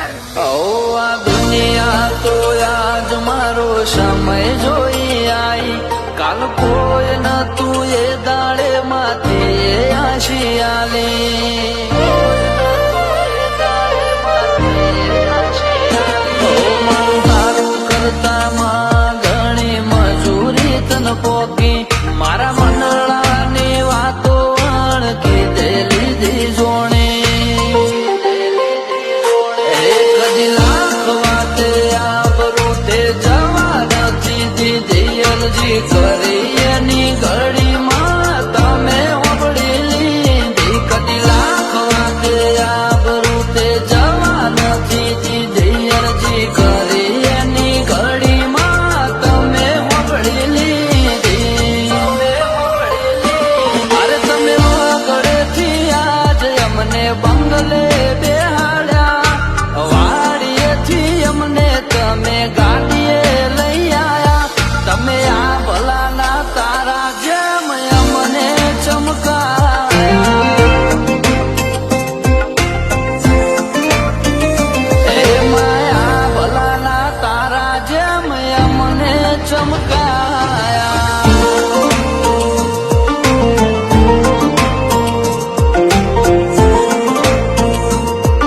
અંદર. ઓ, આ તો આજ મારો સમય જોઈ આઈ. કાલ કોઈ ન તું એ દાડે માથે આશી આલી. મજૂરી તન પોકી. મારા રોજી કરીએ ની ગળ चमका